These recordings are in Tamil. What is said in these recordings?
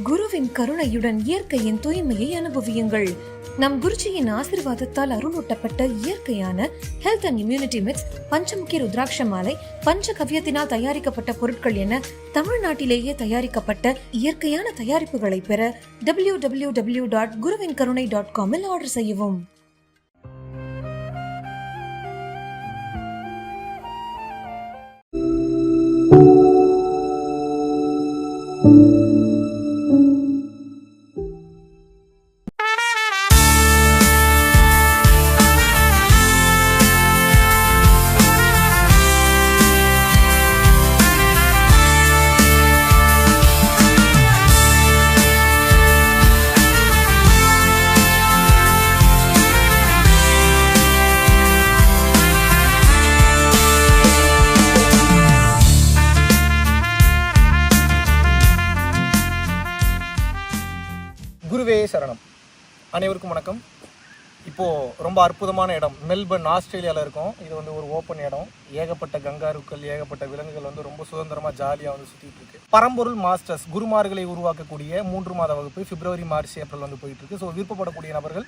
குருவின் கருணையுடன் இயற்கையின் தூய்மையை அனுபவியுங்கள். நம் குருஜியின் ஆசிர்வாதத்தால் அருளூட்டப்பட்ட இயற்கையான health and immunity mix Panchamukhi rudraksha மாலை பஞ்ச கவ்யத்தினால் தயாரிக்கப்பட்ட பொருட்கள் என தமிழ்நாட்டிலேயே தயாரிக்கப்பட்ட இயற்கையான தயாரிப்புகளை பெற டபிள்யூ டபிள்யூ டபிள்யூ டாட் குருவின் கருணை டாட் காமில் ஆர்டர் செய்யவும். அனைவருக்கும் வணக்கம். இப்போது ரொம்ப அற்புதமான இடம். மெல்பர்ன் ஆஸ்திரேலியாவில் இருக்கும். இது வந்து ஒரு ஓப்பன் இடம். ஏகப்பட்ட கங்காருக்கள் ஏகப்பட்ட விலங்குகள் வந்து ரொம்ப சுதந்திரமாக ஜாலியாக வந்து சுற்றிட்டு இருக்கு. பரம்பொருள் மாஸ்டர்ஸ் குருமார்களை உருவாக்கக்கூடிய மூன்று மாத வகுப்பு பிப்ரவரி மார்ச் ஏப்ரல் வந்து போயிட்டு இருக்கு. ஸோ விருப்பப்படக்கூடிய நபர்கள்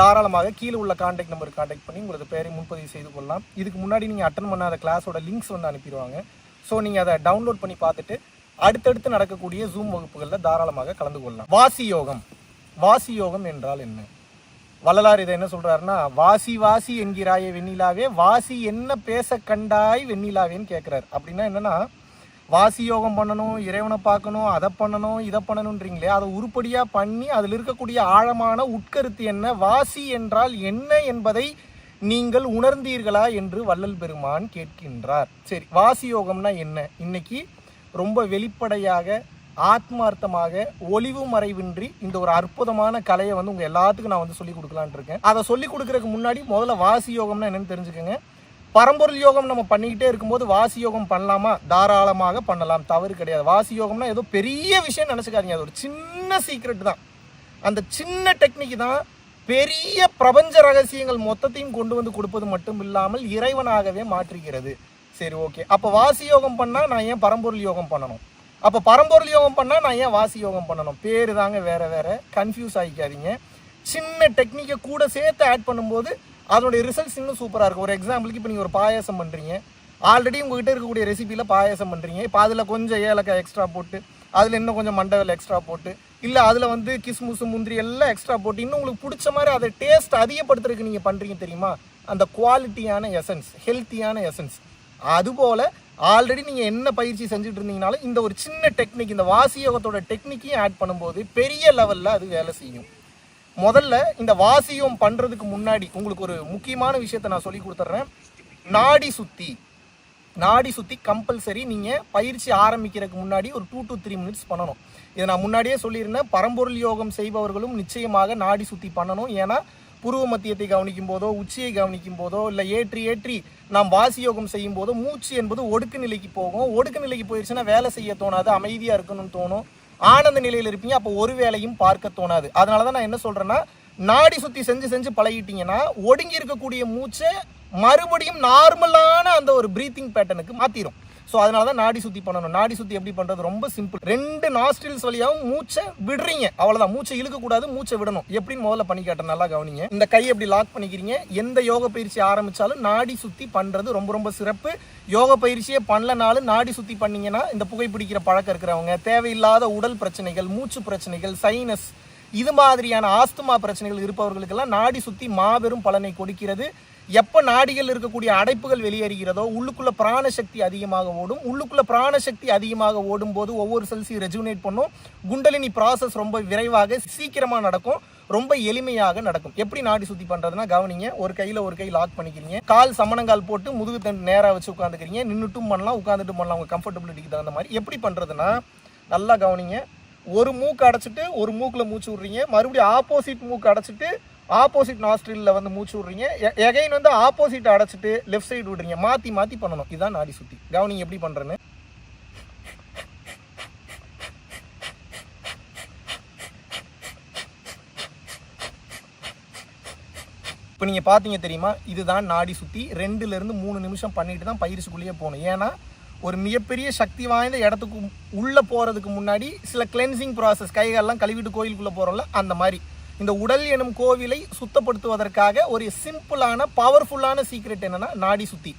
தாராளமாக கீழே உள்ள காண்டாக்ட் நம்பர் காண்டாக்ட் பண்ணி உங்களது பேரை முன்பதிவு செய்து கொள்ளலாம். இதுக்கு முன்னாடி நீங்கள் அட்டன் பண்ணாத கிளாஸோட லிங்க்ஸ் வந்து அனுப்பிடுவாங்க. ஸோ நீங்கள் அதை டவுன்லோட் பண்ணி பார்த்துட்டு அடுத்தடுத்து நடக்கக்கூடிய ஜூம் வகுப்புகளில் தாராளமாக கலந்து கொள்ளலாம். வாசி யோகம். வாசி யோகம் என்றால் என்ன? வள்ளலார் இதை என்ன சொல்கிறாருன்னா வாசி வாசி என்கிறாய வெண்ணிலாவே வாசி என்ன பேச கண்டாய் வெண்ணிலாவேன்னு கேட்குறாரு அப்படின்னா என்னென்னா வாசி யோகம் பண்ணணும் இறைவனை பார்க்கணும் அதை பண்ணணும் இதை பண்ணணுன்றீங்களே அதை உருப்படியாக பண்ணி அதில் இருக்கக்கூடிய ஆழமான உட்கருத்து என்ன? வாசி என்றால் என்ன என்பதை நீங்கள் உணர்ந்தீர்களா என்று வள்ளல் பெருமான் கேட்கின்றார். சரி வாசி யோகம்னா என்ன? இன்னைக்கு ரொம்ப வெளிப்படையாக ஆத்மார்த்தமாக ஒளிவு மறைவின்றி இந்த ஒரு அற்புதமான கலையை வந்து உங்க எல்லாத்துக்கும் நான் வந்து சொல்லி கொடுக்கலான் இருக்கேன். அதை சொல்லி கொடுக்கறதுக்கு முன்னாடி முதல்ல வாசி யோகம்னா என்னன்னு தெரிஞ்சுக்கோங்க. பரம்பொருள் யோகம் நம்ம பண்ணிக்கிட்டே இருக்கும்போது வாசி யோகம் பண்ணலாமா? தாராளமாக பண்ணலாம். தவறு கிடையாது. வாசி யோகம்னா ஏதோ பெரிய விஷயம் நினச்சிக்காதீங்க. அது ஒரு சின்ன சீக்ரெட் தான். அந்த சின்ன டெக்னிக் தான் பெரிய பிரபஞ்ச ரகசியங்கள் மொத்தத்தையும் கொண்டு வந்து கொடுப்பது மட்டும் இல்லாமல் இறைவனாகவே மாற்றுகிறது. சரி ஓகே அப்போ வாசி யோகம் பண்ணால் நான் ஏன் பரம்பொருள் யோகம் பண்ணணும்? அப்போ பரம்பொருள் யோகம் பண்ணால் நான் ஏன் வாசி யோகம் பண்ணணும்? பேர் தாங்க வேறு வேறு. கன்ஃபியூஸ் ஆகிக்காதீங்க சின்ன டெக்னிக்கை கூட சேர்த்து ஆட் பண்ணும்போது அதனுடைய ரிசல்ட்ஸ் இன்னும் சூப்பராக இருக்கும். ஒரு எக்ஸாம்பிளுக்கு இப்போ நீங்கள் ஒரு பாயாசம் பண்ணுறீங்க ஆல்ரெடி உங்ககிட்ட இருக்கக்கூடிய ரெசிபியில் பாயாசம் பண்ணுறீங்க இப்போ அதில் கொஞ்சம் ஏலக்காய் எக்ஸ்ட்ரா போட்டு அதில் இன்னும் கொஞ்சம் மண்டவில் எக்ஸ்ட்ரா போட்டு இல்லை அதில் வந்து கிஸ்முசு முந்திரி எல்லாம் எக்ஸ்ட்ரா போட்டு இன்னும் உங்களுக்கு பிடிச்ச மாதிரி அதை டேஸ்ட் அதிகப்படுத்துறதுக்கு நீங்கள் பண்ணுறீங்க தெரியுமா? அந்த குவாலிட்டியான எசன்ஸ் ஹெல்த்தியான எசன்ஸ் அதுபோல் ஆல்ரெடி நீங்கள் என்ன பயிற்சி செஞ்சுட்டு இருந்தீங்கனாலும் இந்த ஒரு சின்ன டெக்னிக் இந்த வாசி யோகத்தோட டெக்னிக்கையும் ஆட் பண்ணும்போது பெரிய லெவலில் அது வேலை செய்யும். முதல்ல இந்த வாசியம் பண்ணுறதுக்கு முன்னாடி உங்களுக்கு ஒரு முக்கியமான விஷயத்த நான் சொல்லி கொடுத்துட்றேன். நாடி சுற்றி நாடி சுற்றி கம்பல்சரி நீங்கள் பயிற்சி ஆரம்பிக்கிறதுக்கு முன்னாடி ஒரு டூ டு த்ரீ மினிட்ஸ் பண்ணணும். இதை நான் முன்னாடியே சொல்லியிருந்தேன். பரம்பொருள் யோகம் செய்பவர்களும் நிச்சயமாக நாடி சுற்றி பண்ணணும். ஏன்னா புருவ மத்தியத்தை கவனிக்கும் போதோ உச்சியை கவனிக்கும் போதோ இல்லை ஏற்றி ஏற்றி நாம் வாசி யோகம் செய்யும் போதோ மூச்சு என்பது ஒடுக்கு நிலைக்கு போகும். ஒடுக்கு நிலைக்கு போயிடுச்சுன்னா வேலை செய்ய தோணாது அமைதியாக இருக்கணும்னு தோணும். ஆனந்த நிலையில் இருப்பீங்க அப்போ ஒரு வேலையும் பார்க்க தோணாது. அதனால தான் நான் என்ன சொல்கிறேன்னா நாடி சுற்றி செஞ்சு செஞ்சு பழகிட்டீங்கன்னா ஒடுங்கி இருக்கக்கூடிய மூச்சை மறுபடியும் நார்மலான அந்த ஒரு ப்ரீத்திங் பேட்டர்னுக்கு மாற்றிடும் ஸோ அதனால தான் நாடி சுத்தி பண்ணணும். நாடி சுத்தி எப்படி பண்றது? ரொம்ப சிம்பிள் ரெண்டு நாஸ்ட்ரில்ஸ் வழியாகவும் மூச்சை விடுறீங்க. அவ்வளவுதான். மூச்சை இழுக்கக்கூடாது மூச்சை விடணும். எப்படின்னு முதல்ல பண்ணி காட்டுறேன் நல்லா கவனிங்க. இந்த கையை எப்படி லாக் பண்ணிக்கிறீங்க? எந்த யோக பயிற்சி ஆரம்பிச்சாலும் நாடி சுத்தி பண்றது ரொம்ப ரொம்ப சிறப்பு. யோக பயிற்சியே பண்ணலனாலும் நாடி சுத்தி பண்ணீங்கன்னா இந்த புகைப்பிடிக்கிற பழக்கம் இருக்கிறவங்க தேவையில்லாத உடல் பிரச்சனைகள் மூச்சு பிரச்சனைகள் சைனஸ் இது மாதிரியான ஆஸ்துமா பிரச்சனைகள் இருப்பவர்களுக்கெல்லாம் நாடி சுத்தி மாபெரும் பலனை கொடுக்கிறது. எப்போ நாடிகள் இருக்கக்கூடிய அடைப்புகள் வெளியேறுகிறதோ உள்ளுக்குள்ள பிராணசக்தி அதிகமாக ஓடும். உள்ளுக்குள்ள பிராணசக்தி அதிகமாக ஓடும் போது ஒவ்வொரு செல்ஸையும் ரெஜுனேட் பண்ணும். குண்டலினி ப்ராசஸ் ரொம்ப விரைவாக சீக்கிரமாக நடக்கும். ரொம்ப எளிமையாக நடக்கும். எப்படி நாடி சுத்தி பண்றதுன்னா கவனிங்க. ஒரு கையில ஒரு கை லாக் பண்ணிக்கிறீங்க. கால் சமணங்கால் போட்டு முதுகு தண்டு நேராக வச்சு உட்காந்துக்கிறீங்க நின்றுட்டும் பண்ணலாம் உட்காந்துட்டும் பண்ணலாம். உங்க கம்ஃபர்டபிலிட்டிக்கு தகுந்த மாதிரி. எப்படி பண்றதுன்னா நல்லா கவனிங்க. ஒரு மூக்கு அடைச்சிட்டு ஒரு மூக்கில் மூச்சு விடுறீங்க. மறுபடியும் ஆப்போசிட் மூக்கு அடைச்சிட்டு ஆப்போசிட் நாஸ்ட்ரில்ல வந்து மூச்சு விடுறீங்க. எகைன் வந்து ஆப்போசிட் அடைச்சிட்டு லெஃப்ட் சைடு விடுறீங்க. மாற்றி மாற்றி பண்ணணும். இதுதான் நாடி சுற்றி கவனிங் எப்படி பண்ணுறேன்னு இப்போ நீங்கள் பார்த்தீங்க தெரியுமா? இதுதான் நாடி சுற்றி ரெண்டுலேருந்து மூணு நிமிஷம் பண்ணிட்டு தான் பயிற்சிக்குள்ளேயே போகணும். ஏன்னா ஒரு மிகப்பெரிய சக்தி வாய்ந்த இடத்துக்கு உள்ளே போகிறதுக்கு முன்னாடி சில கிளென்சிங் ப்ராசஸ் கைகாலெல்லாம் கழுவிட்டு கோயிலுக்குள்ளே போகிறோம்ல அந்த மாதிரி. இந்த உடல் எனும் கோவிலை சுத்தப்படுத்துவதற்காக ஒரு சிம்பிளான பவர்ஃபுல்லான சீக்ரெட் என்னன்னா நாடி சுத்தி.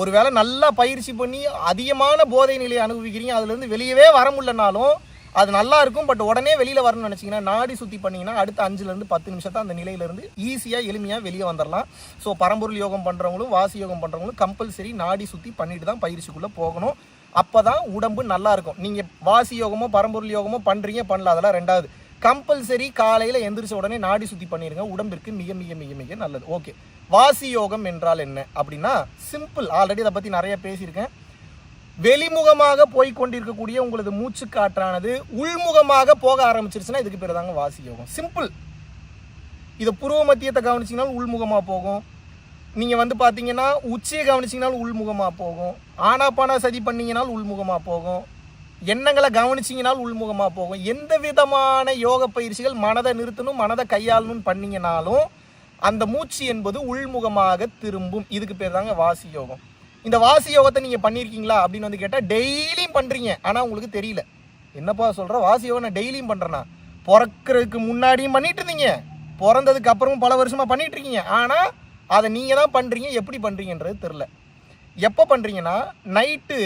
ஒருவேளை நல்லா பயிற்சி பண்ணி அதிகமான போதை நிலையை அனுபவிக்கிறீங்க அதுலேருந்து வெளியவே வர முடியலனாலும் அது நல்லா இருக்கும் பட் உடனே வெளியில வரணும்னு நினைச்சீங்கன்னா நாடி சுத்தி பண்ணீங்கன்னா அடுத்த அஞ்சுல இருந்து பத்து நிமிஷத்தை அந்த நிலையிலேருந்து ஈஸியாக ஈஸியா எளிமையா வெளியே வந்துடலாம் ஸோ பரம்பொருள் யோகம் பண்றவங்களும் வாசி யோகம் பண்றவங்களும் கம்பல்சரி நாடி சுத்தி பண்ணிட்டு தான் பயிற்சிக்குள்ள போகணும். அப்பதான் உடம்பு நல்லா இருக்கும். நீங்க வாசி யோகமோ பரம்பொருள் யோகமோ பண்றீங்க பண்ணல அதெல்லாம் ரெண்டாவது. கம்பல்சரி காலையில் எந்திரிச்ச உடனே நாடி சுத்தி பண்ணிருங்க. உடம்பிற்கு மிக மிக மிக மிக நல்லது. ஓகே. வாசி யோகம் என்றால் என்ன? அப்படின்னா சிம்பிள் ஆல்ரெடி இதை பற்றி நிறைய பேசியிருக்கேன். வெளிமுகமாக போய் கொண்டிருக்கக்கூடிய உங்களது மூச்சு காற்றானது உள்முகமாக போக ஆரம்பிச்சிருச்சுன்னா இதுக்கு பேர் தாங்க வாசி யோகம். சிம்பிள் இதை புருவ மத்தியத்தை கவனிச்சிங்கனாலும் உள்முகமாக போகும். நீங்கள் வந்து பார்த்தீங்கன்னா உச்சியை கவனிச்சிங்கனாலும் உள்முகமாக போகும். ஆனாப்பானா சதி பண்ணிங்கனாலும் உள்முகமாக போகும். எண்ணங்களை கவனிச்சிங்கனாலும் உள்முகமாக போகும். எந்த விதமான யோக பயிற்சிகள் மனதை நிறுத்தணும் மனதை கையாளணும்னு பண்ணீங்கனாலும் அந்த மூச்சு என்பது உள்முகமாக திரும்பும். இதுக்கு பேர் தாங்க வாசி யோகம். இந்த வாசி யோகத்தை நீங்கள் பண்ணியிருக்கீங்களா அப்படின்னு வந்து கேட்டால் டெய்லியும் பண்ணுறீங்க ஆனால் உங்களுக்கு தெரியல. என்னப்பா சொல்கிற வாசி யோகம் நான் டெய்லியும் பண்ணுறேன்னா பிறக்கிறதுக்கு முன்னாடியும் பண்ணிட்டு இருந்தீங்க. பிறந்ததுக்கு அப்புறமும் பல வருஷமாக பண்ணிட்டு இருக்கீங்க. ஆனால் அதை நீங்கள் தான் பண்ணுறீங்க எப்படி பண்ணுறீங்கன்றது தெரில எப்போ பண்ணுறீங்கன்னா நைட்டு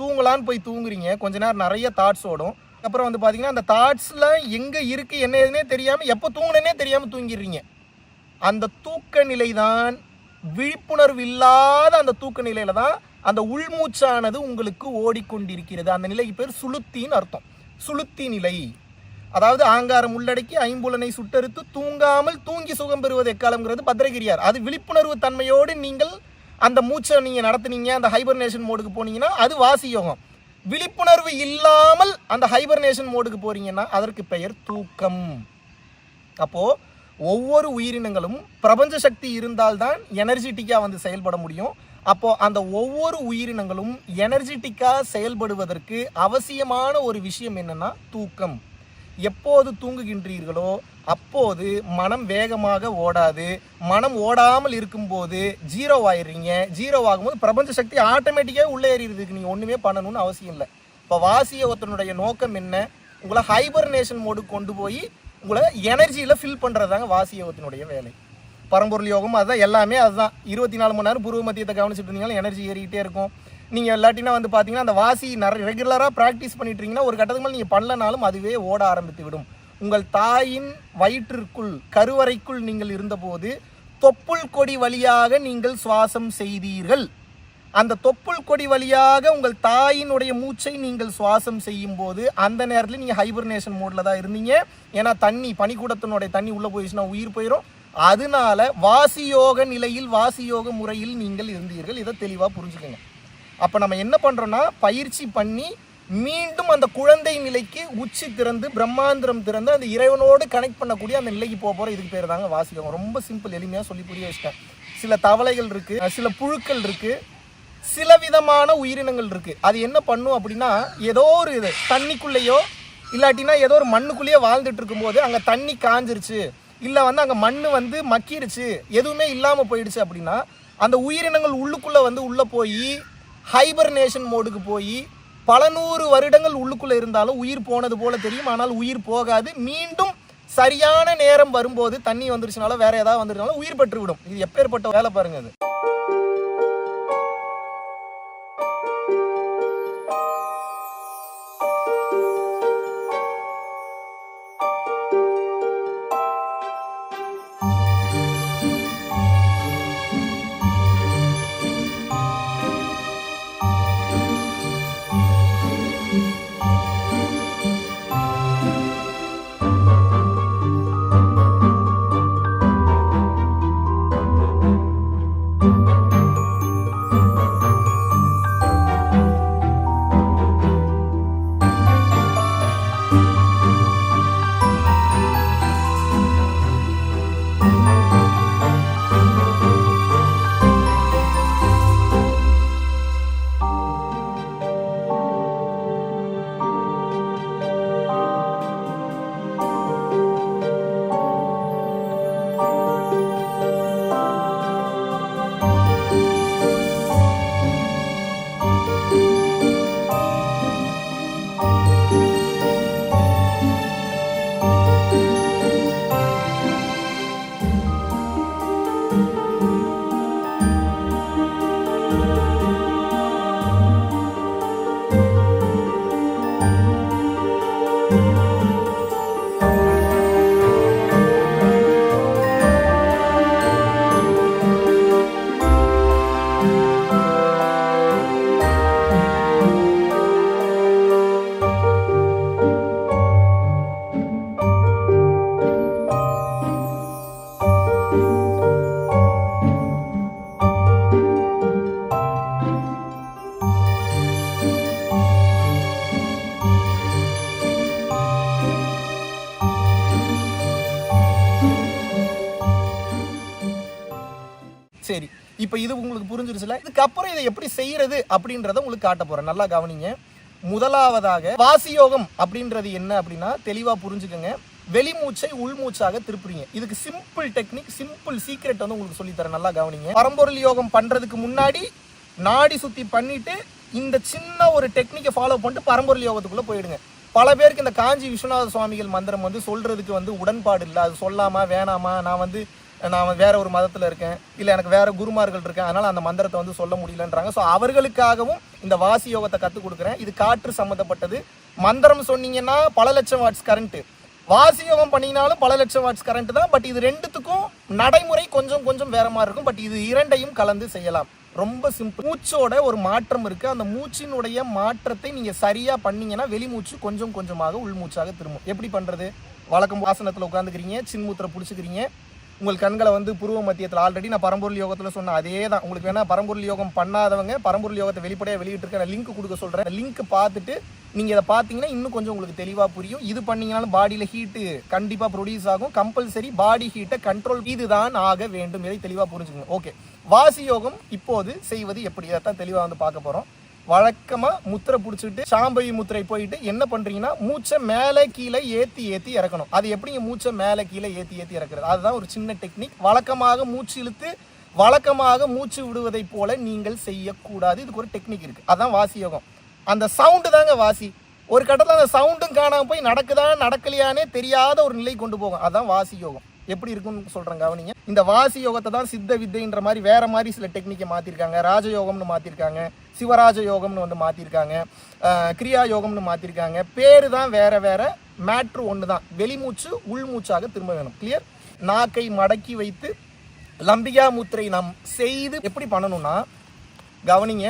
தூங்கலான்னு போய் தூங்குறீங்க. கொஞ்ச நேரம் நிறைய தாட்ஸ் ஓடும். அப்புறம் வந்து பார்த்தீங்கன்னா அந்த தாட்ஸில் எங்கே இருக்குது என்ன எதுனே தெரியாமல் எப்போ தூங்குனேனே தெரியாமல் தூங்கிடுறீங்க. அந்த தூக்க நிலை தான் விழிப்புணர்வு இல்லாத அந்த தூக்க நிலையில தான் அந்த உள்மூச்சானது உங்களுக்கு ஓடிக்கொண்டிருக்கிறது. அந்த நிலைக்கு பேர் சுளுத்தின்னு அர்த்தம். சுளுத்தி நிலை. அதாவது ஆங்காரம் உள்ளடக்கி ஐம்புலனை சுட்டறுத்து தூங்காமல் தூங்கி சுகம் பெறுவது எக்காலம்ங்கிறது பத்திரகிரியார் அது விழிப்புணர்வு தன்மையோடு நீங்கள் அந்த மூச்சை நீங்கள் நடத்துனீங்க அந்த ஹைபர்னேஷன் மோடுக்கு போனீங்கன்னா அது வாசி யோகம் விழிப்புணர்வு இல்லாமல் அந்த ஹைபர்னேஷன் மோடுக்கு போறீங்கன்னா அதற்கு பெயர் தூக்கம். அப்போ ஒவ்வொரு உயிரினங்களும் பிரபஞ்ச சக்தி இருந்தால்தான் எனர்ஜிட்டிக்காக வந்து செயல்பட முடியும். அப்போ அந்த ஒவ்வொரு உயிரினங்களும் எனர்ஜிட்டிக்காக செயல்படுவதற்கு அவசியமான ஒரு விஷயம் என்னன்னா தூக்கம். எப்போது தூங்குகின்றீர்களோ அப்போது மனம் வேகமாக ஓடாது. மனம் ஓடாமல் இருக்கும்போது ஜீரோ ஆயிடுறீங்க. ஜீரோ ஆகும்போது பிரபஞ்ச சக்தி ஆட்டோமேட்டிக்காக உள்ளே ஏறிடுறதுக்கு நீங்கள் ஒன்றுமே பண்ணணும்னு அவசியம் இல்லை. இப்போ வாசியவத்தனுடைய நோக்கம் என்ன? உங்களை ஹைபர்னேஷன் மோடு கொண்டு போய் உங்களை எனர்ஜியில் ஃபில் பண்ணுறதாங்க ஒருத்தனுடைய வேலை. பரம்பொருள் யோகம் அதுதான் எல்லாமே அதுதான். இருபத்தி நாலு மணி நேரம் பூர்வ மத்தியத்தை கவனிச்சுட்டு இருந்தீங்கன்னா எனர்ஜி ஏறிக்கிட்டே இருக்கும். நீங்கள் இல்லாட்டினா வந்து பார்த்தீங்கன்னா அந்த வாசி நிறைய ரெகுலராக ப்ராக்டிஸ் பண்ணிட்டு இருக்கீங்கன்னா ஒரு கட்டத்துக்கு மேலே நீங்கள் பண்ணலனாலும் அதுவே ஓட ஆரம்பித்து விடும். உங்கள் தாயின் வயிற்றிற்குள் கருவறைக்குள் நீங்கள் இருந்தபோது தொப்புள் கொடி வழியாக நீங்கள் சுவாசம் செய்தீர்கள். அந்த தொப்புள் கொடி வழியாக உங்கள் தாயினுடைய மூச்சை நீங்கள் சுவாசம் செய்யும் போது அந்த நேரத்தில் நீங்கள் ஹைபர்னேஷன் மோட்ல தான் இருந்தீங்க. ஏன்னா தண்ணி பனிக்கூடத்தினுடைய தண்ணி உள்ளே போயிடுச்சுன்னா உயிர் போயிடும் அதனால வாசியோக நிலையில் வாசியோக முறையில் நீங்கள் இருந்தீர்கள். இதை தெளிவாக புரிஞ்சுக்கோங்க. அப்போ நம்ம என்ன பண்ணுறோன்னா பயிற்சி பண்ணி மீண்டும் அந்த குழந்தை நிலைக்கு உச்சி திறந்து பிரம்மாந்திரம் திறந்து அந்த இறைவனோடு கனெக்ட் பண்ணக்கூடிய அந்த நிலைக்கு போக போகிற இதுக்கு பேர் தாங்க வாசியோகம் ரொம்ப சிம்பிள் எளிமையாக சொல்லி புரிய வச்சிட்டேன் சில தவளைகள் இருக்குது சில புழுக்கள் இருக்குது சில விதமான உயிரினங்கள் இருக்குது அது என்ன பண்ணும் அப்படின்னா ஏதோ ஒரு இது தண்ணிக்குள்ளேயோ இல்லாட்டினா ஏதோ ஒரு மண்ணுக்குள்ளேயே வாழ்ந்துட்டு இருக்கும்போது அங்கே தண்ணி காஞ்சிருச்சு இல்லை வந்து அங்கே மண் வந்து மக்கிருச்சு எதுவுமே இல்லாமல் போயிடுச்சு அப்படின்னா அந்த உயிரினங்கள் உள்ளுக்குள்ளே வந்து உள்ளே போய் ஹைபர்னேஷன் மோடுக்கு போய் பல நூறு வருடங்கள் உள்ளுக்குள்ளே இருந்தாலும் உயிர் போனது போல தெரியும். ஆனால் உயிர் போகாது. மீண்டும் சரியான நேரம் வரும்போது தண்ணி வந்துருச்சுனால வேற ஏதாவது வந்துருச்சுனாலும் உயிர் பெற்று விடும் இது எப்பேற்பட்ட வேலை பாருங்க அது. இப்போ இது உங்களுக்கு புரிஞ்சிருச்சுல? இதுக்கப்புறம் இதை எப்படி செய்யறது அப்படின்றத உங்களுக்கு காட்ட போறேன். நல்லா கவனிங்க. முதலாவதாக வாசியோகம் அப்படின்றது என்ன அப்படின்னா தெளிவா புரிஞ்சுக்கோங்க. வெளிமூச்சை உள்மூச்சாக திருப்புறீங்க. இதுக்கு சிம்பிள் டெக்னிக் சிம்பிள் சீக்ரெட் வந்து உங்களுக்கு சொல்லித் தரேன். நல்லா கவனிங்க. பரம்பொருள் யோகம் பண்றதுக்கு முன்னாடி நாடி சுத்தி பண்ணிட்டு இந்த சின்ன ஒரு டெக்னிக்கை ஃபாலோ பண்ணிட்டு பரம்பொருள் யோகத்துக்குள்ள போயிடுங்க. பல பேருக்கு இந்த காஞ்சி விஸ்வநாத சுவாமிகள் மந்திரம் வந்து சொல்றதுக்கு வந்து உடன்பாடு இல்லை. அது சொல்லாமா வேணாமா? நான் வந்து நான் வேற ஒரு மதத்தில் இருக்கேன். இல்லை எனக்கு வேற குருமார்கள் இருக்கேன். அதனால் அந்த மந்திரத்தை வந்து சொல்ல முடியலன்றாங்க. ஸோ அவர்களுக்காகவும் இந்த வாசி யோகத்தை கற்றுக் கொடுக்குறேன். இது காற்று சம்மந்தப்பட்டது மந்திரம் சொன்னீங்கன்னா பல லட்சம் வாட்ஸ் கரண்ட்டு வாசி யோகம் பண்ணினாலும் பல லட்சம் வாட்ஸ் கரண்ட் தான். பட் இது ரெண்டுத்துக்கும் நடைமுறை கொஞ்சம் கொஞ்சம் வேற மாதிரி இருக்கும். பட் இது இரண்டையும் கலந்து செய்யலாம். ரொம்ப சிம்பிள் மூச்சோட ஒரு மாற்றம் இருக்கு. அந்த மூச்சினுடைய மாற்றத்தை நீங்க சரியா பண்ணீங்கன்னா வெளிமூச்சு கொஞ்சம் கொஞ்சமாக உள்மூச்சாக திரும்பும். எப்படி பண்றது? வழக்கம் வாசனத்தில் உட்காந்துக்கிறீங்க சின்மூத்திரை பிடிச்சிக்கிறீங்க. உங்கள் கண்களை வந்து புருவ மத்தியத்தில் ஆல்ரெடி நான் பரம்பொருள் யோகத்தில் சொன்ன அதே தான் உங்களுக்கு வேணால் பரம்பொருள் யோகம் பண்ணாதவங்க பரம்பொருள் யோகத்தை வெளிப்படையாக வெளியிட்டிருக்க நான் லிங்க் கொடுக்க சொல்கிறேன் லிங்க் பார்த்துட்டு நீங்கள் இதை பார்த்தீங்கன்னா இன்னும் கொஞ்சம் உங்களுக்கு தெளிவாக புரியும். இது பண்ணீங்கனாலும் பாடியில் ஹீட்டு கண்டிப்பாக ப்ரொடியூஸ் ஆகும். கம்பல்சரி பாடி ஹீட்டை கண்ட்ரோல் இதுதான் ஆக வேண்டும். இதை தெளிவாக புரிஞ்சுக்கணும் ஓகே வாசி யோகம் இப்போது செய்வது எப்படி? இதைத்தான் தெளிவாக வந்து பார்க்க போகிறோம் வழக்கமாக முத்திரை பிடிச்சிட்டு சாம்பவி முத்திரை போயிட்டு என்ன பண்ணுறீங்கன்னா மூச்சை மேலே கீழே ஏற்றி ஏற்றி இறக்கணும். அது எப்படிங்க மூச்சை மேலே கீழே ஏற்றி ஏற்றி இறக்குறது? அதுதான் ஒரு சின்ன டெக்னிக் வழக்கமாக மூச்சு இழுத்து வழக்கமாக மூச்சு விடுவதை போல நீங்கள் செய்யக்கூடாது. இதுக்கு ஒரு டெக்னிக் இருக்குது அதுதான் வாசி யோகம். அந்த சவுண்டு தாங்க வாசி. ஒரு கட்டத்தில் அந்த சவுண்டும் காணாமல் போய் நடக்குதா நடக்கலையானே தெரியாத ஒரு நிலை கொண்டு போகும். அதுதான் வாசி யோகம். எப்படி இருக்குன்னு சொல்கிறேன் கவனிங்க. இந்த வாசி யோகத்தை தான் சித்த வித்தைன்ற மாதிரி வேறு மாதிரி சில டெக்னிக்கை மாற்றிருக்காங்க ராஜயோகம்னு மாற்றிருக்காங்க சிவராஜ யோகம்னு வந்து மாற்றிருக்காங்க கிரியா யோகம்னு மாற்றிருக்காங்க பேர் தான் வேறு வேறு மேட்ரு ஒன்று தான் வெளிமூச்சு உள்மூச்சாக திரும்ப வேணும். கிளியர் நாக்கை மடக்கி வைத்து லம்பிகா மூத்திரை நாம் செய்து எப்படி பண்ணணும்னா கவனிங்க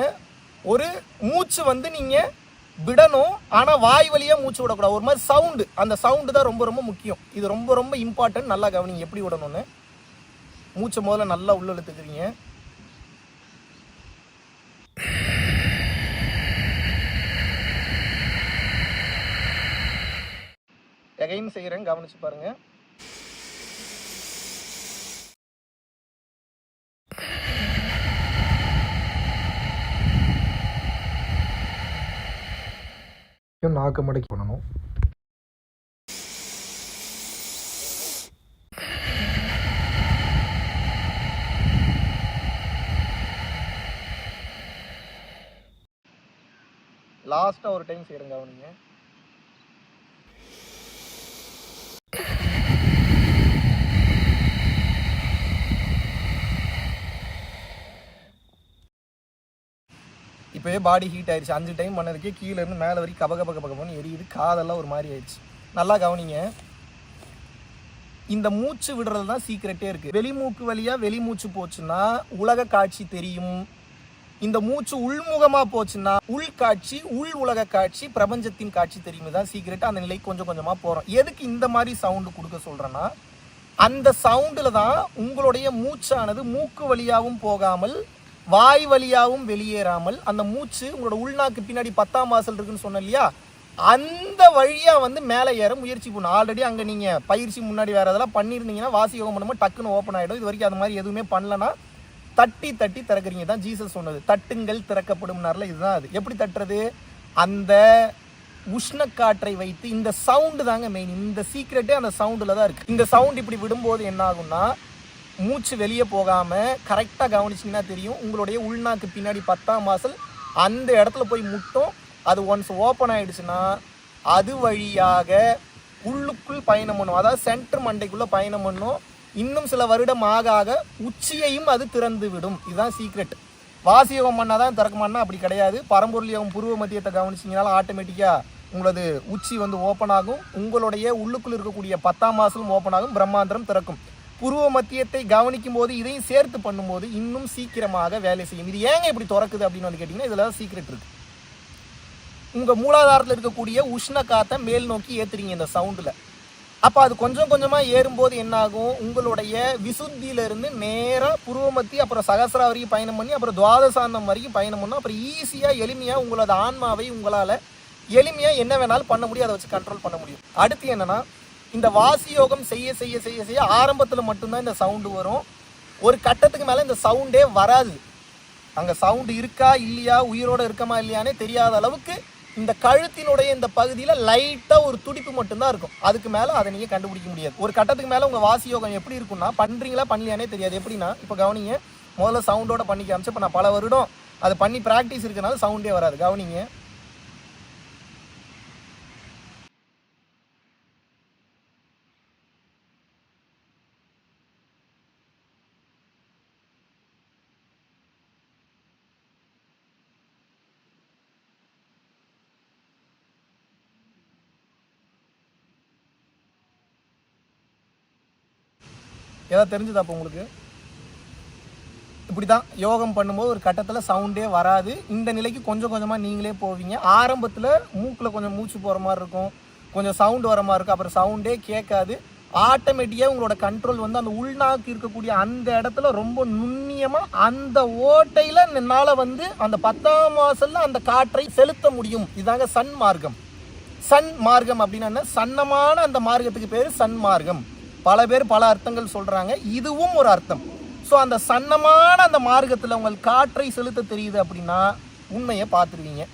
ஒரு மூச்சு வந்து நீங்கள் விடணும் ஆனால் வாய் வழியாக மூச்சு விடக்கூடாது. ஒரு மாதிரி சவுண்டு அந்த சவுண்டு தான் ரொம்ப ரொம்ப முக்கியம். இது ரொம்ப ரொம்ப இம்பார்ட்டன்ட் நல்லா கவனிங்க எப்படி விடணும்னு. மூச்சை முதல்ல நல்லா உள்ள இழுத்துக்கிறீங்க எகைன் செய்கிறேன் கவனிச்சு பாருங்க. நாக்கு மடக்கி பண்ணணும் லாஸ்ட்டாக ஒரு டைம் செய்கிறேங்க கவனிங்க. இப்போவே பாடி ஹீட் ஆயிடுச்சு. அஞ்சு டைம் பண்ணதுக்கே கீழே இருந்து மேலே வரைக்கும் கப கப கப எரியுது. காதெல்லாம் ஒரு மாதிரி ஆயிடுச்சு. நல்லா கவனிங்க. இந்த மூச்சு விடுறது தான் சீக்கிரட்டே இருக்குது வெளிமூக்கு வழியாக வெளிமூச்சு போச்சுன்னா உலக காட்சி தெரியும். இந்த மூச்சு உள்முகமாக போச்சுன்னா உள் காட்சி உள் உலக காட்சி பிரபஞ்சத்தின் காட்சி தெரியும் தான் சீக்கிரட் அந்த நிலைக்கு கொஞ்சம் கொஞ்சமாக போகிறோம் எதுக்கு இந்த மாதிரி சவுண்டு கொடுக்க சொல்கிறேன்னா அந்த சவுண்டில் தான் உங்களுடைய மூச்சானது மூக்கு வழியாகவும் போகாமல் வாய் வழியாகவும் வெளியேறாமல் அந்த மூச்சு உங்களோட உள்நாக்கு பின்னாடி பத்தாம் வாசல் இருக்குன்னு சொன்னேன் இல்லையா? அந்த வழியாக வந்து மேலே ஏற முயற்சி பண்ணும் ஆல்ரெடி அங்கே நீங்கள் பயிற்சி முன்னாடி வேறு இதெல்லாம் பண்ணியிருந்தீங்கன்னா வாசி யோகம் பண்ணும்போது டக்குன்னு ஓப்பன் ஆகிடும் இது வரைக்கும் அது மாதிரி எதுவுமே பண்ணலன்னா தட்டி தட்டி திறக்கிறீங்க. தான் ஜீசஸ் சொன்னது. தட்டுங்கள் திறக்கப்படும்னார்ல இதுதான் அது. எப்படி தட்டுறது? அந்த உஷ்ணக்காற்றை வைத்து இந்த சவுண்டு தாங்க மெயின் இந்த சீக்ரெட்டே அந்த சவுண்டில் தான் இருக்குது இந்த சவுண்ட் இப்படி விடும்போது என்ன ஆகும்னா மூச்சு வெளியே போகாமல் கரெக்டாக கவனிச்சிங்கன்னா தெரியும். உங்களுடைய உள்நாக்கு பின்னாடி பத்தாம் வாசல் அந்த இடத்துல போய் முட்டும். அது ஒன்ஸ் ஓப்பன் ஆகிடுச்சுன்னா அது வழியாக உள்ளுக்குள் பயணம் பண்ணும். அதாவது சென்டர் மண்டைக்குள்ளே பயணம் பண்ணும். இன்னும் சில வருடம் ஆக ஆக உச்சியையும் அது திறந்து விடும் இதுதான் சீக்ரெட் வாசி யோகம் வாசியோகம் பண்ணாதான் திறக்குமான்னா அப்படி கிடையாது. பரம்பொருள் யோகம் புருவ மத்தியத்தை கவனிச்சிங்கனால ஆட்டோமேட்டிக்காக உங்களது உச்சி வந்து ஓப்பன் ஆகும். உங்களுடைய உள்ளுக்குள் இருக்கக்கூடிய பத்தாம் மாசலும் ஓப்பன் ஆகும். பிரம்மாந்திரம் திறக்கும். புருவ மத்தியத்தை கவனிக்கும் போது இதையும் சேர்த்து பண்ணும்போது இன்னும் சீக்கிரமாக வேலை செய்யும். இது ஏங்க இப்படி திறக்குது அப்படின்னு வந்து கேட்டிங்கன்னா இதில் தான் சீக்ரெட் இருக்குது உங்கள் மூலாதாரத்தில் இருக்கக்கூடிய உஷ்ண காத்தை மேல் நோக்கி ஏற்றுறீங்க இந்த சவுண்டில் அப்போ அது கொஞ்சம் கொஞ்சமாக ஏறும்போது என்னாகும்? உங்களுடைய விசுத்தியிலிருந்து நேராக புருவமத்தி அப்புறம் சகசரா வரைக்கும் பயணம் பண்ணி அப்புறம் துவாதசாந்தம் வரைக்கும் பயணம் பண்ணும் அப்புறம் ஈஸியாக எளிமையாக உங்களோட ஆன்மாவை உங்களால் எளிமையாக என்ன வேணாலும் பண்ண முடியும். அதை வச்சு கண்ட்ரோல் பண்ண முடியும். அடுத்து என்னென்னா இந்த வாசி யோகம் செய்ய செய்ய செய்ய செய்ய ஆரம்பத்தில் மட்டும்தான் இந்த சவுண்டு வரும். ஒரு கட்டத்துக்கு மேலே இந்த சவுண்டே வராது. அங்கே சவுண்டு இருக்கா இல்லையா உயிரோட இருக்கமா இல்லையானே தெரியாத அளவுக்கு இந்த கழுத்தினுடைய இந்த பகுதியில் லைட்டாக ஒரு துடிப்பு மட்டும்தான் இருக்கும். அதுக்கு மேலே அதை நீங்கள் கண்டுபிடிக்க முடியாது. ஒரு கட்டத்துக்கு மேலே உங்கள் வாசி யோகம் எப்படி இருக்கும்னா பண்ணுறீங்களா பண்ணலையானே தெரியாது. எப்படின்னா இப்போ கவனிங்க முதல்ல சவுண்டோட பண்ணி காமிச்சு இப்போ நான் பல வருடம் அது பண்ணி ப்ராக்டிஸ் இருக்கனால சவுண்டே வராது. கவனிங்க. ஏதாவது தெரிஞ்சுதா அப்போ உங்களுக்கு? இப்படி தான் யோகம் பண்ணும்போது ஒரு கட்டத்தில் சவுண்டே வராது. இந்த நிலைக்கு கொஞ்சம் கொஞ்சமாக நீங்களே போவீங்க. ஆரம்பத்தில் மூக்கில் கொஞ்சம் மூச்சு போகிற மாதிரி இருக்கும். கொஞ்சம் சவுண்டு வர மாதிரி இருக்கும். அப்புறம் சவுண்டே கேட்காது. ஆட்டோமேட்டிக்காக உங்களோட கண்ட்ரோல் வந்து அந்த உள்நாக்கு இருக்கக்கூடிய அந்த இடத்துல ரொம்ப நுண்ணியமாக அந்த ஓட்டையில் என்னால் வந்து அந்த பத்தாம் வாசலில் அந்த காற்றை செலுத்த முடியும். இதாங்க சன் மார்க்கம் சன் மார்க்கம் அப்படின்னா என்ன? சன்னமான அந்த மார்க்கத்துக்கு பேர் சன் மார்க்கம் பல பேர் பல அர்த்தங்கள் சொல்கிறாங்க இதுவும் ஒரு அர்த்தம். ஸோ அந்த சன்னமான அந்த மார்க்கத்தில் உங்கள் காற்றை செலுத்த தெரியுது அப்படின்னா உண்மையை பார்த்துருவீங்க.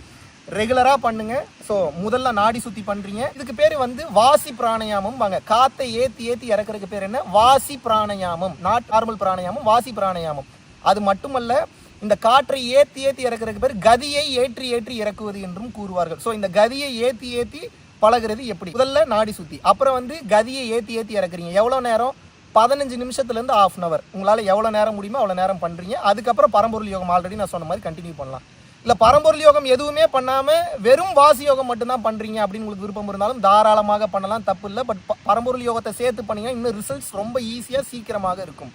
ரெகுலராக பண்ணுங்க. ஸோ முதல்ல நாடி சுற்றி பண்ணுறீங்க இதுக்கு பேர் வந்து வாசி பிராணயாமம் வாங்க. காற்றை ஏற்றி ஏற்றி இறக்குறதுக்கு பேர் என்ன? வாசி பிராணயாமம். நாட் நார்மல் பிராணயாமம் வாசி பிராணயாமம். அது மட்டுமல்ல இந்த காற்றை ஏற்றி ஏற்றி இறக்குறதுக்கு பேர் கதியை ஏற்றி ஏற்றி இறக்குவது என்றும் கூறுவார்கள். ஸோ இந்த கதியை ஏற்றி ஏற்றி பழகுறது எப்படி? முதல்ல நாடி சுத்தி. அப்புறம் வந்து கதியை ஏத்தி ஏத்தி இறக்குறீங்க. எவ்வளோ நேரம்? பதினஞ்சு நிமிஷத்துலேருந்து ஆஃப் அன் அவர் உங்களால் எவ்வளோ நேரம் முடியுமோ அவ்வளோ நேரம் பண்ணுறீங்க அதுக்கப்புறம் பரம்பொருள் யோகம் ஆல்ரெடி நான் சொன்ன மாதிரி கண்டினியூ பண்ணலாம். இல்லை பரம்பொருள் யோகம் எதுவுமே பண்ணாமல் வெறும் வாசி யோகம் மட்டும்தான் பண்ணுறீங்க அப்படின்னு உங்களுக்கு விருப்பம் இருந்தாலும் தாராளமாக பண்ணலாம். தப்பு இல்லை. பட் பரம்பொருள் யோகத்தை சேர்த்து பண்ணீங்கன்னா இன்னும் ரிசல்ட்ஸ் ரொம்ப ஈஸியாக சீக்கிரமாக இருக்கும்.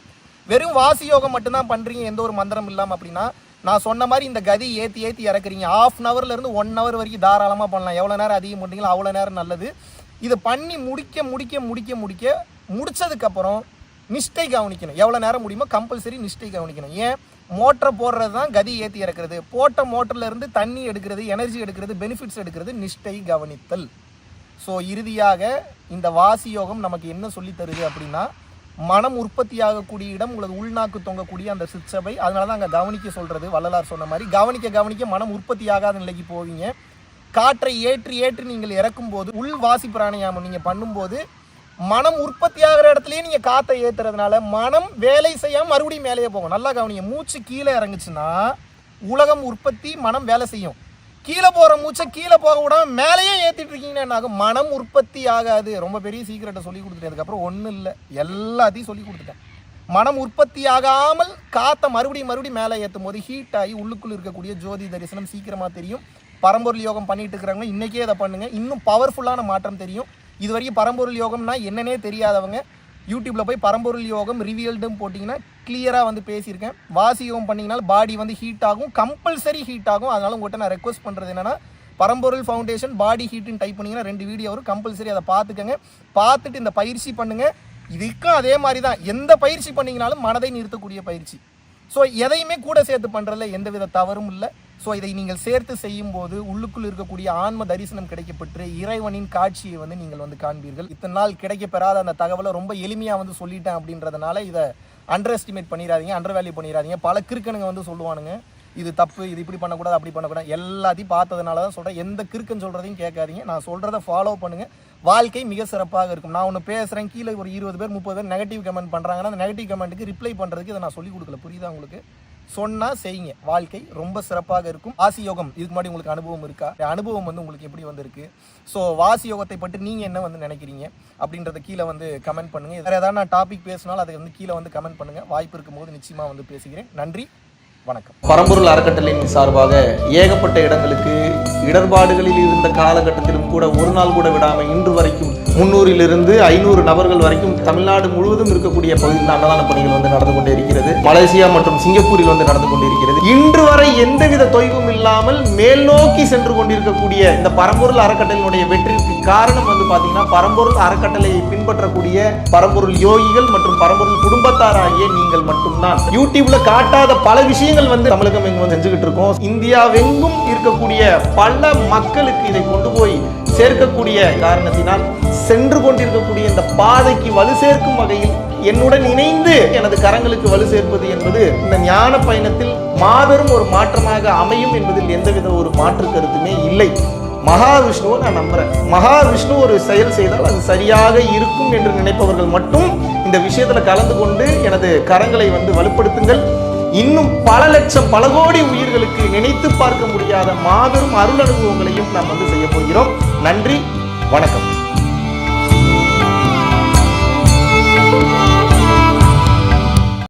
வெறும் வாசி யோகம் மட்டும்தான் பண்ணுறீங்க எந்த ஒரு மந்திரம் இல்லாமல் அப்படின்னா நான் சொன்ன மாதிரி இந்த கதி ஏற்றி ஏற்றி இறக்குறீங்க. ஆஃப் அன் ஹவர்லேருந்து ஒன் ஹவர் வரைக்கும் தாராளமாக பண்ணலாம். எவ்வளோ நேரம் அதிகம் பண்ணீங்களோ அவ்வளோ நேரம் நல்லது. இதை பண்ணி முடிக்க முடிக்க முடிக்க முடிக்க முடித்ததுக்கப்புறம் மிஸ்டேக் கவனிக்கணும். எவ்வளோ நேரம் முடியுமோ கம்பல்சரி நிஷ்டை கவனிக்கணும். ஏன்? மோட்டரை போடுறது தான் கதி ஏற்றி இறக்குறது. போட்ட மோட்டர்லேருந்து தண்ணி எடுக்கிறது எனர்ஜி எடுக்கிறது பெனிஃபிட்ஸ் எடுக்கிறது நிஷ்டை கவனித்தல். ஸோ இறுதியாக இந்த வாசி யோகம் நமக்கு என்ன சொல்லி தருது அப்படின்னா மனம் உற்பத்தியாகக்கூடிய இடம் உங்களது உள்நாக்கு தொங்கக்கூடிய அந்த சிற்சபை. அதனால தான் அங்கே கவனிக்க சொல்கிறது வள்ளலார் சொன்ன மாதிரி. கவனிக்க கவனிக்க மனம் உற்பத்தியாகாத நிலைக்கு போவீங்க. காற்றை ஏற்றி ஏற்றி நீங்கள் இறக்கும் போது உள் வாசி பிராணயாமம் நீங்கள் பண்ணும்போது மனம் உற்பத்தி ஆகிற இடத்துலயே நீங்கள் காற்றை ஏற்றுறதுனால மனம் வேலை செய்யாமல் மறுபடியும் மேலேயே போகும். நல்லா கவனிங்க. மூச்சு கீழே இறங்குச்சுன்னா உலகம் உற்பத்தி மனம் வேலை செய்யும். கீழே போகிற மூச்சை கீழே போக விடாம மேலேயே ஏற்றிட்டு இருக்கீங்கன்னா என்ன ஆகும் மனம் உற்பத்தி ஆகாது. ரொம்ப பெரிய சீக்கிரட்டை சொல்லி கொடுத்துட்டேன். அதுக்கப்புறம் ஒன்றும் இல்லை. எல்லாத்தையும் சொல்லி கொடுத்துட்டேன். மனம் உற்பத்தி ஆகாமல் காற்றை மறுபடியும் மறுபடியும் மேலே ஏற்றும் போது ஹீட் ஆகி உள்ளுக்குள் இருக்கக்கூடிய ஜோதி தரிசனம் சீக்கிரமாக தெரியும். பரம்பொருள் யோகம் பண்ணிட்டு இருக்கிறவங்க இன்னைக்கே இதை பண்ணுங்க. இன்னும் பவர்ஃபுல்லான மாற்றம் தெரியும். இது வரைக்கும் பரம்பொருள் யோகம்னா என்னன்னே தெரியாதவங்க. யூடியூப்பில் போய் பரம்பொருள் யோகம் ரிவியல்டும் போட்டிங்கன்னா கிளியராக வந்து பேசியிருக்கேன். வாசி பண்ணிங்கனாலும் பண்ணிங்கனால பாடி வந்து ஹீட் ஆகும். கம்பல்சரி ஹீட் ஆகும். அதனால உங்கள்கிட்ட நான் ரெக்வஸ்ட் பண்ணுறது என்னென்னா பரம்பொருள் ஃபவுண்டேஷன் பாடி ஹீட்டுன்னு டைப் பண்ணிங்கன்னா ரெண்டு வீடியோ வரும். கம்பல்சரி அதை பார்த்துக்கங்க. பார்த்துட்டு இந்த பயிற்சி பண்ணுங்கள் இதுக்கும் அதே மாதிரி தான் எந்த பயிற்சி பண்ணீங்கனாலும் மனதை நிறுத்தக்கூடிய பயிற்சி. ஸோ எதையுமே கூட சேர்த்து பண்ணுறதுல எந்தவித தவறும் இல்லை. ஸோ இதை நீங்கள் சேர்த்து செய்யும்போது உள்ளுக்குள் இருக்கக்கூடிய ஆன்ம தரிசனம் கிடைக்கப்பெற்று இறைவனின் காட்சியை வந்து நீங்கள் வந்து காண்பீர்கள். இத்தனை நாள் கிடைக்கப்பெறாத அந்த தகவலை ரொம்ப எளிமையாக வந்து சொல்லிட்டேன் அப்படின்றதுனால இதை அண்டர் எஸ்டிமேட் பண்ணிடாதீங்க அண்டர் வேல்யூ பண்ணிடாதீங்க பல கிறுக்கனுங்க வந்து சொல்லுவானுங்க இது தப்பு இது இப்படி பண்ணக்கூடாது அப்படி பண்ணக்கூடாது. எல்லாத்தையும் பார்த்ததுனால தான் சொல்கிறேன் எந்த கிறுக்குன்னு சொல்கிறதையும் கேட்காதீங்க. நான் சொல்கிறத ஃபாலோ பண்ணுங்க. வாழ்க்கை மிக சிறப்பாக இருக்கும். நான் ஒன்று பேசுகிறேன் கீழே ஒரு இருபது பேர் முப்பது பேர் நெகட்டிவ் கமெண்ட் பண்ணுறாங்கன்னா அந்த நெகட்டிவ் கமெண்ட்டுக்கு ரிப்ளை பண்ணுறதுக்கு இதை நான் சொல்லி கொடுக்கல. புரியுதா உங்களுக்கு? சொன்னா செய்யுங்க. வாழ்க்கை ரொம்ப சிறப்பாக இருக்கும். வாசி யோகம் இதுக்கு முன்னாடி உங்களுக்கு அனுபவம் இருக்கா? அனுபவம் வந்து உங்களுக்கு எப்படி வந்திருக்கு? ஸோ வாசி யோகத்தை பற்றி நீங்க என்ன வந்து நினைக்கிறீங்க? அப்படின்றத கீழே வந்து கமெண்ட் பண்ணுங்க. வேற ஏதாவது நான் டாபிக் பேசினாலும் அதை வந்து கீழே வந்து கமெண்ட் பண்ணுங்க. வாய்ப்பு இருக்கும்போது நிச்சயமா வந்து பேசுகிறேன். நன்றி வணக்கம். பரம்பொருள் அறக்கட்டளையின் சார்பாக ஏகப்பட்ட இடங்களுக்கு இடர்பாடுகளில் இருந்த காலகட்டத்திலும் கூட ஒரு நாள் கூட விடாமல் இன்று வரைக்கும் முன்னூறிலிருந்து ஐநூறு நபர்கள் வரைக்கும் தமிழ்நாடு முழுவதும் இருக்கக்கூடிய பகுதியில் அன்னதான பணிகள் வந்து நடந்து கொண்டே இருக்கிறது. மலேசியா மற்றும் சிங்கப்பூரில் வந்து நடந்து கொண்டிருக்கிறது இன்று வரை எந்தவித தொய்வும் இல்லாமல் மேல் நோக்கி சென்று கொண்டிருக்கக்கூடிய இந்த பரம்பொருள் அறக்கட்டளையினுடைய வெற்றிக்கு காரணம் வந்து பாத்தீங்கன்னா பரம்பொருள் அறக்கட்டளையை பின்பற்றக்கூடிய பரம்பொருள் யோகிகள் மற்றும் பரம்பொருள் குடும்பத்தாராகிய நீங்கள் மட்டும்தான். யூடியூப்ல காட்டாத பல விஷயங்கள் வந்து தமிழகம் எங்கும் வந்து செஞ்சுக்கிட்டு இருக்கோம். இந்தியாவெங்கும் இருக்கக்கூடிய பல மக்களுக்கு இதை கொண்டு போய் சேர்க்கக்கூடிய காரணத்தினால் சென்று கொண்டிருக்கக்கூடிய இந்த பாதைக்கு வலு சேர்க்கும் வகையில் என்னுடன் இணைந்து எனது கரங்களுக்கு வலு சேர்ப்பது என்பது இந்த ஞான பயணத்தில் மாபெரும் ஒரு மாற்றமாக அமையும் என்பதில் எந்தவித ஒரு மாற்று கருத்துமே இல்லை. மகாவிஷ்ணுவை நான் நம்புறேன். மகாவிஷ்ணு ஒரு செயல் செய்தால் அது சரியாக இருக்கும் என்று நினைப்பவர்கள் மட்டும் இந்த விஷயத்துல கலந்து கொண்டு எனது கரங்களை வந்து வலுப்படுத்துங்கள். இன்னும் பல லட்சம் பல கோடி உயிர்களுக்கு நினைத்து பார்க்க முடியாத மாபெரும் அருள் அனுபவங்களையும் நாம் வந்து செய்ய போகிறோம். நன்றி வணக்கம்.